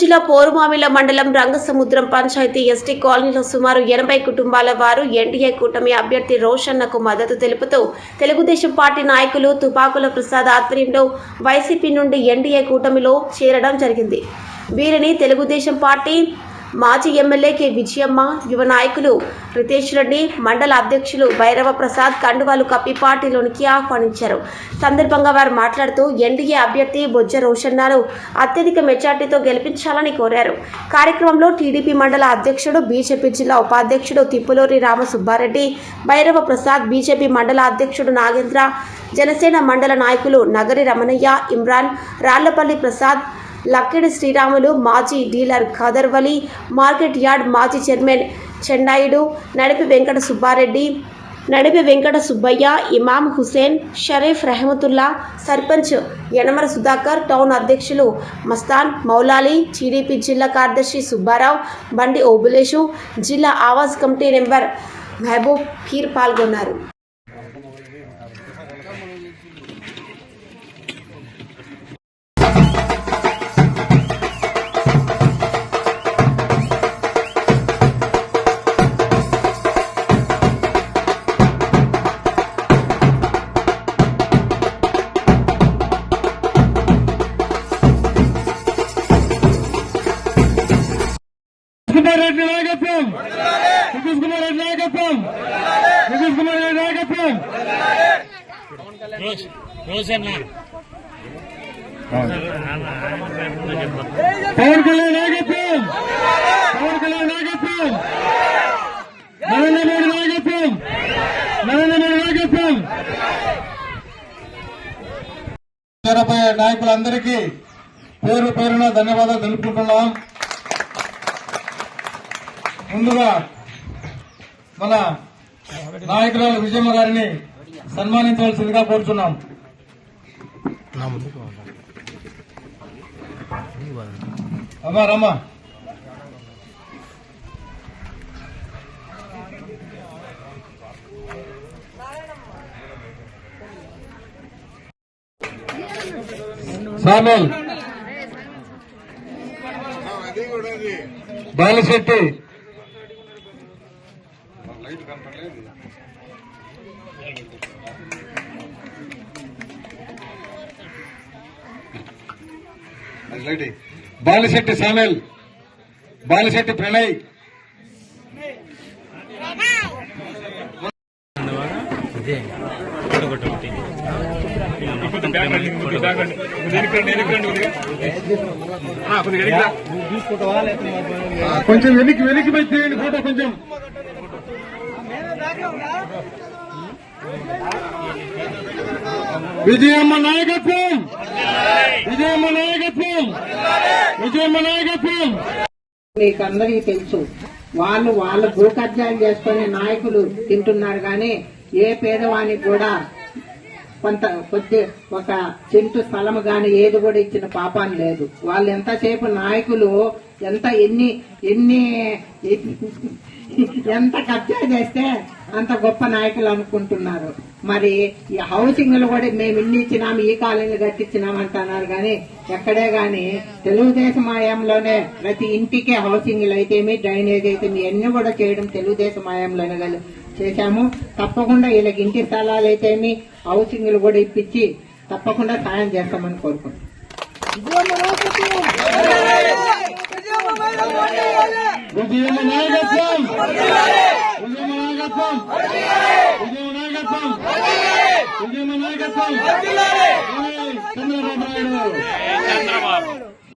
జిల్లా పోరుమామిల మండలం రంగసముద్రం పంచాయతీ ఎస్టీ కాలనీలో సుమారు ఎనభై కుటుంబాల వారు ఎన్డీఏ కూటమి అభ్యర్థి రోషన్నకు మద్దతు తెలుపుతూ తెలుగుదేశం పార్టీ నాయకులు తుపాకుల ప్రసాద్ ఆధ్వర్యంలో వైసీపీ నుండి ఎన్డీఏ కూటమిలో చేరడం జరిగింది. వీరిని తెలుగుదేశం పార్టీ మాజీ ఎమ్మెల్యే కె. విజయమ్మ యువ నాయకులు రితేష్ రెడ్డి మండల అధ్యక్షులు భైరవ ప్రసాద్ కండువాలు కప్పి పార్టీలోనికి ఆహ్వానించారు. సందర్భంగా వారు మాట్లాడుతూ ఎన్డీఏ అభ్యర్థి బొజ్జ రోషన్నాను అత్యధిక మెజార్టీతో గెలిపించాలని కోరారు. కార్యక్రమంలో టీడీపీ మండల అధ్యక్షుడు బీజేపీ జిల్లా ఉపాధ్యక్షుడు తిప్పులూరి రామసుబ్బారెడ్డి భైరవ ప్రసాద్ బీజేపీ మండల అధ్యక్షుడు నాగేంద్ర జనసేన మండల నాయకులు నగరి రమణయ్య ఇమ్రాన్ రాళ్ళపల్లి ప్రసాద్ లక్కిడి శ్రీరాములు మాజీ డీలర్ ఖదర్వలి మార్కెట్ యార్డ్ మాజీ చైర్మన్ చెన్నాయుడు నడిపి వెంకట సుబ్బారెడ్డి నడిపి వెంకట సుబ్బయ్య ఇమాం హుసేన్ షరీఫ్ రెహమతుల్లా సర్పంచ్ యనమర సుధాకర్ టౌన్ అధ్యక్షులు మస్తాన్ మౌలాలి టీడీపీ జిల్లా కార్యదర్శి సుబ్బారావు బండి ఓబులేషు జిల్లా ఆవాజ్ కమిటీ నెంబర్ మహబూబ్ ఖీర్ పాల్గొన్నారు. కుమార్ రెడ్డి నాయకత్వం నితీష్ కుమార్ రెడ్డి నాయకత్వం నితీష్ కుమార్ రెడ్డి నాయకత్వం పవన్ కళ్యాణ్ నాయకత్వం పవన్ కళ్యాణ్ నాయకత్వం నరేంద్ర మోడీ నాయకత్వం నరేంద్ర మోడీ నాయకత్వం చేరబోయే నాయకులందరికీ పేరు పేరున ధన్యవాదాలు తెలుపుకుంటున్నాం. ముందుగా మన నాయకురాలు విజయమ్మ గారిని సన్మానించవలసిందిగా కోరుచున్నాం. అమ్మా రమ్మా. సామల్. బాలశెట్టి. బాలిశెట్టి సామెల్. బాలిశెట్టి ప్రణయ్. కొంచెం వెనక్కి వెనక్కి పోయి ఫోటో కొంచెం. విజయమ్మ నాయకత్వం. విజయమ్మ నాయకత్వం విజయమ్మ నాయకత్వం మీకు అందరికీ తెలుసు వాళ్ళు వాళ్ళ భూకబ్జాలు చేసుకునే నాయకులు తింటున్నారు కానీ ఏ పేదవానికి కూడా కొంత కొద్ది ఒక చెంటు స్థలం గాని ఏది కూడా ఇచ్చిన పాపాన్ని లేదు. వాళ్ళు ఎంతసేపు నాయకులు ఎంత ఎన్ని ఎన్ని ఎంత కబ్జా చేస్తే అంత గొప్ప నాయకులు అనుకుంటున్నారు. మరి ఈ హౌసింగ్లు కూడా మేము ఇన్ని ఇచ్చినాం ఈ కాలనీలు కట్టించినాం అంటున్నారు. కానీ ఎక్కడే గాని తెలుగుదేశం హయాంలోనే ప్రతి ఇంటికే హౌసింగ్లు అయితేమి డ్రైనేజ్ అయితేమి ఇవన్నీ కూడా చేయడం తెలుగుదేశం హయాంలోనే గల- చేశాము. తప్పకుండా వీళ్ళకి ఇంటి స్థలాలు అయితేమి హౌసింగ్లు కూడా ఇప్పించి తప్పకుండా సాయం చేస్తామని కోరుకుంటున్నాం. ఉద్యమ నాయకత్వం ఉద్యమ నాయకత్వం ఉద్యమ నాయకత్వం ఉద్యమ నాయకత్వం చంద్రబాబు నాయుడు